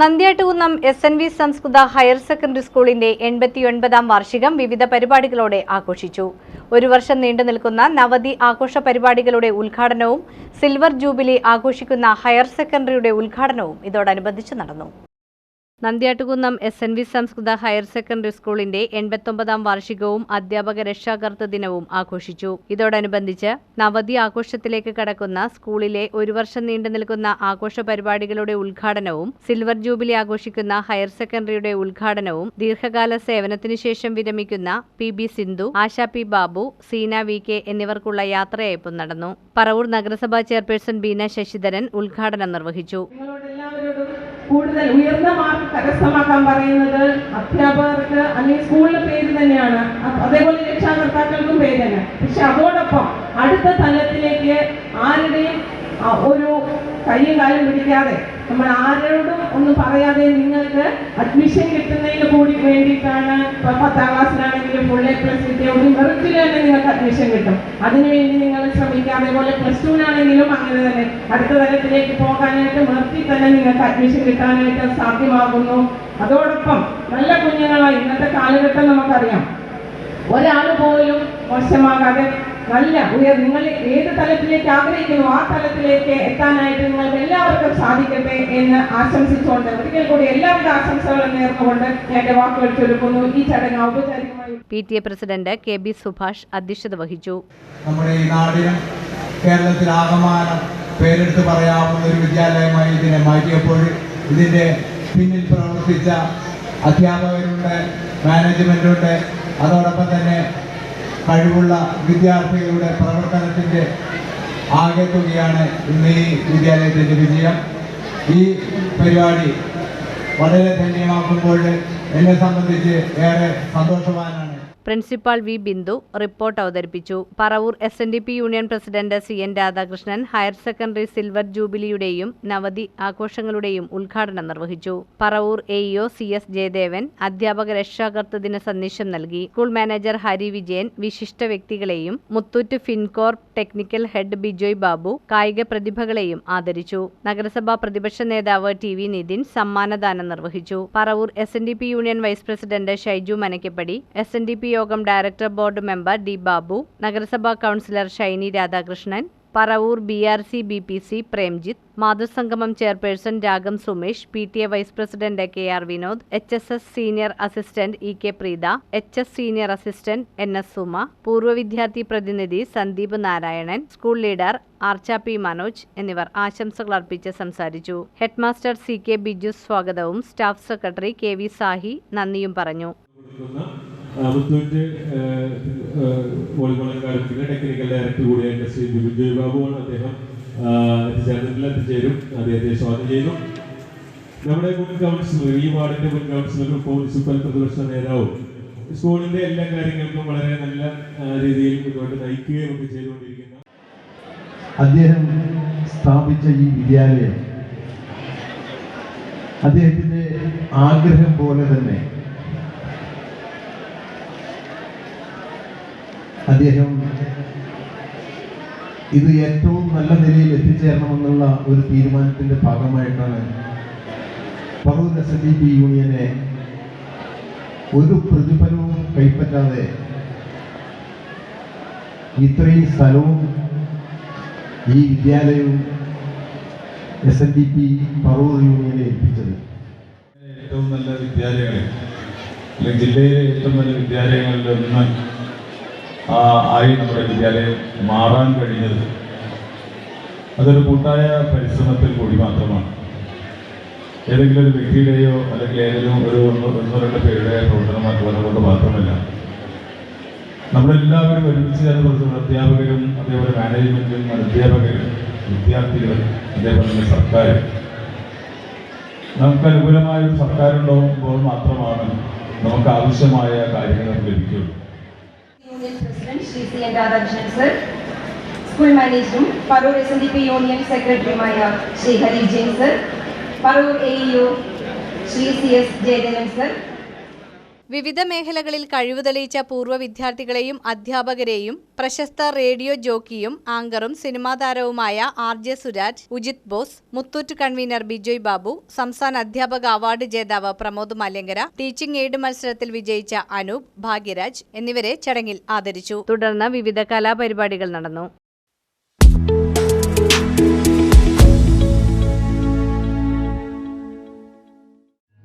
Nandyattukunnam S N V സംസ്കൃത higher secondary സ്കൂളിന്റെ എൺപത്തിയൊൻപതാം വാർഷികം വിവിധ പരിപാടികളോടെ ആഘോഷിച്ചു. ഒരു വർഷം നീണ്ടു നിൽക്കുന്ന നവതി ആഘോഷ പരിപാടികളുടെ ഉദ്ഘാടനവും സിൽവർ ജൂബിലി ആഘോഷിക്കുന്ന ഹയർ സെക്കൻഡറിയുടെ ഉദ്ഘാടനവും ഇതോടനുബന്ധിച്ച് നടന്നു. നന്ദ്യാട്ടുകുന്നം എസ് എൻ വി സംസ്കൃത ഹയർ സെക്കൻഡറി സ്കൂളിന്റെ എൺപത്തൊമ്പതാം വാർഷികവും അധ്യാപക രക്ഷാകർതൃ ദിനവും ആഘോഷിച്ചു. ഇതോടനുബന്ധിച്ച് നവതി ആഘോഷത്തിലേക്ക് കടക്കുന്ന സ്കൂളിലെ ഒരു വർഷം നീണ്ടു നിൽക്കുന്ന ആഘോഷ പരിപാടികളുടെ ഉദ്ഘാടനവും സിൽവർ ജൂബിലി ആഘോഷിക്കുന്ന ഹയർ സെക്കൻഡറിയുടെ ഉദ്ഘാടനവും ദീർഘകാല സേവനത്തിനു ശേഷം വിരമിക്കുന്ന P B Sindhu Asha P Babu Seena V K എന്നിവർക്കുള്ള യാത്രയയപ്പും നടന്നു. പറവൂർ നഗരസഭാ ചെയർപേഴ്സൺ ബീന ശശിധരൻ ഉദ്ഘാടനം നിർവഹിച്ചു. കൂടുതൽ ഉയർന്ന മാർക്ക് കരസ്ഥമാക്കാൻ പറയുന്നത് അധ്യാപകർക്ക് അല്ലെങ്കിൽ സ്കൂളിലെ പേര് തന്നെയാണ്. അതേപോലെ രക്ഷാകർത്താക്കൾക്കും പേര് തന്നെ. പക്ഷെ അതോടൊപ്പം അടുത്ത തലത്തിലേക്ക് ആരുടെയും ഒരു കയ്യും കാലും പിടിക്കാതെ നമ്മൾ ആരോടും ഒന്നും പറയാതെ നിങ്ങൾക്ക് അഡ്മിഷൻ കിട്ടുന്നതിന് കൂടി വേണ്ടിയിട്ടാണ് ഇപ്പൊ പത്താം ക്ലാസ്സിലാണെങ്കിലും ഫുൾ എ പ്ലസ് കിട്ടിയ ഒരു മെറിറ്റിൽ തന്നെ നിങ്ങൾക്ക് അഡ്മിഷൻ കിട്ടും. അതിനുവേണ്ടി നിങ്ങൾ ശ്രമിക്കുക അതേപോലെ പ്ലസ് ആണെങ്കിലും അങ്ങനെ തന്നെ. അടുത്ത തലത്തിലേക്ക് പോകാനായിട്ട് നിർത്തി തന്നെ നിങ്ങൾക്ക് അഡ്മിഷൻ കിട്ടാനായിട്ട് സാധ്യമാകുന്നു. അതോടൊപ്പം നല്ല കുഞ്ഞുങ്ങളായി ഇന്നത്തെ കാലഘട്ടം നമുക്കറിയാം. ഒരാൾ പോലും മോശമാകാതെ നല്ല ഉയർ നിങ്ങൾ ഏത് തലത്തിലേക്ക് ആഗ്രഹിക്കുന്നു ആ തലത്തിലേക്ക് എത്താനായിട്ട് നിങ്ങൾക്ക് എല്ലാവർക്കും സാധിക്കട്ടെ എന്ന് ആശംസിച്ചുകൊണ്ട് ഒരിക്കൽ കൂടി എല്ലാവിധ ആശംസകളും നേർന്നുകൊണ്ട് ഞാൻ എന്റെ വാക്കുകൾ ചുരുക്കുന്നു ഈ ചടങ്ങ് ഔപചാരികമായി P T A president K B Subhash അധ്യക്ഷത വഹിച്ചു. നമ്മുടെ ഈ നാടിനും കേരളത്തിലാകമാനം പേരെടുത്ത് പറയാവുന്ന ഒരു വിദ്യാലയമായി ഇതിനെ മാറ്റിയപ്പോൾ ഇതിന്റെ പിന്നിൽ പ്രവർത്തിച്ച അധ്യാപകരുണ്ട് മാനേജ്മെന്റുണ്ട് അതോടൊപ്പം തന്നെ കഴിവുള്ള വിദ്യാർത്ഥികളുടെ പ്രവർത്തനത്തിന്റെ ആകെ തുകയാണ് ഇന്ന് ഈ വിദ്യാലയത്തിന്റെ വിജയം. ഈ പരിപാടി വളരെ ധന്യമാക്കുമ്പോൾ എന്നെ സംബന്ധിച്ച് ഏറെ സന്തോഷവാനാണ്. പ്രിൻസിപ്പാൾ വി ബിന്ദു റിപ്പോർട്ട് അവതരിപ്പിച്ചു. Paravur S N D P union president C N Radhakrishnan higher secondary silver ജൂബിലിയുടെയും നവതി ആഘോഷങ്ങളുടെയും ഉദ്ഘാടനം നിർവഹിച്ചു. Paravur A EO C S Jayadevan അധ്യാപക രക്ഷാകർതൃ ദിന സന്ദേശം നൽകി. സ്കൂൾ മാനേജർ ഹരി വിജയൻ വിശിഷ്ട വ്യക്തികളെയും മുത്തൂറ്റ് ഫിൻകോർപ്പ് ടെക്നിക്കൽ ഹെഡ് ബിജോയ് ബാബു കായിക പ്രതിഭകളെയും ആദരിച്ചു. നഗരസഭാ പ്രതിപക്ഷ നേതാവ് ടി വി നിതിൻ സമ്മാനദാനം നിർവഹിച്ചു. Paravur S union vice president Shaiju Manakkappady S N D P യോഗം director board member D Babu നഗരസഭാ councillor Shiny Radhakrishnan Paravur B R C B P C Premjith മാതൃസംഗമം chairperson Ragam Sumesh P T A vice president K R Vinod H S S senior assistant E K Preetha H S senior assistant N S Suma പൂർവ വിദ്യാർത്ഥി പ്രതിനിധി Sandeep Narayanan school leader Archa P Manoj എന്നിവർ ആശംസകൾ അർപ്പിച്ച് സംസാരിച്ചു. Headmaster C K Biju സ്വാഗതവും staff secretary K V Sahi നന്ദിയും പറഞ്ഞു. മുത്തൂറ്റ് വോളിബോൾ അക്കാദമിയുടെ ടെക്നിക്കൽ ഡയറക്ടർ കൂടിയായിട്ട് ശ്രീ വിജയ് ബാബുവാണ് അദ്ദേഹം എത്തിച്ചേർന്നിട്ടില്ല എത്തിച്ചേരും അദ്ദേഹത്തെ സ്വാഗതം ചെയ്യുന്നു. നമ്മുടെ മുൻ കൗൺസിലർ ഈ വാർഡിന്റെ മുൻ കൗൺസിലറും മുനിസിപ്പൽ പ്രതിപക്ഷ നേതാവും സ്കൂളിന്റെ എല്ലാ കാര്യങ്ങൾക്കും വളരെ നല്ല രീതിയിൽ മുന്നോട്ട് നയിക്കുകയും ഒക്കെ ചെയ്തുകൊണ്ടിരിക്കുന്ന. അദ്ദേഹം സ്ഥാപിച്ച ഈ വിദ്യാലയം അദ്ദേഹത്തിന്റെ ആഗ്രഹം പോലെ തന്നെ അദ്ദേഹം ഇത് ഏറ്റവും നല്ല നിലയിൽ എത്തിച്ചേരണമെന്നുള്ള ഒരു തീരുമാനത്തിന്റെ ഭാഗമായിട്ടാണ് പറവൂർ എസ് പി യൂണിയനെ ഒരു പ്രതിഫലവും കൈപ്പറ്റാതെ ഇത്രയും സ്ഥലവും ഈ വിദ്യാലയവും S N D P Paravur യൂണിയനെ ഏൽപ്പിച്ചത്. ഏറ്റവും നല്ല അല്ലെങ്കിൽ ജില്ലയിലെ ഏറ്റവും നല്ല വിദ്യാലയങ്ങളിൽ ഒന്ന് ആയി നമ്മുടെ വിദ്യാലയം മാറാൻ കഴിഞ്ഞത് അതൊരു കൂട്ടായ പരിശ്രമത്തിൽ കൂടി മാത്രമാണ്. ഏതെങ്കിലും ഒരു വ്യക്തിയുടെയോ അല്ലെങ്കിൽ ഏതെങ്കിലും ഒരു ഒന്നോ രണ്ട് പേരുടെ പ്രവർത്തനം കൊണ്ട് മാത്രമല്ല നമ്മളെല്ലാവരും ഒരുമിച്ച് ചേർന്ന് പ്രവർത്തിക്കുന്ന അധ്യാപകരും അതേപോലെ മാനേജ്മെന്റും അധ്യാപകരും വിദ്യാർത്ഥികളും അതേപോലെ തന്നെ സർക്കാരും. നമുക്ക് അനുകൂലമായ ഒരു സർക്കാരുണ്ടാകുമ്പോൾ മാത്രമാണ് നമുക്ക് ആവശ്യമായ കാര്യങ്ങൾ നമുക്ക് ലഭിക്കുകയുള്ളൂ. President Shri C N sir school മാനേജറും Paroor S N D P union സെക്രട്ടറിയുമായ Shri Hari Jain sir Paroor A E O Shri C S Jayadevan sir വിവിധ മേഖലകളിൽ കഴിവ് തെളിയിച്ച പൂർവ വിദ്യാർത്ഥികളെയും അധ്യാപകരെയും പ്രശസ്ത റേഡിയോ ജോക്കിയും ആങ്കറും സിനിമാ താരവുമായ R J Suraj Ujith Bose Muthoot convenor Bijoy Babu സംസ്ഥാന അധ്യാപക അവാർഡ് ജേതാവ് പ്രമോദ് മലങ്കര ടീച്ചിംഗ് എയ്ഡ് മത്സരത്തിൽ വിജയിച്ച അനൂപ് ഭാഗ്യരാജ് എന്നിവരെ ചടങ്ങിൽ ആദരിച്ചു. തുടർന്ന് വിവിധ കലാപരിപാടികൾ നടന്നു.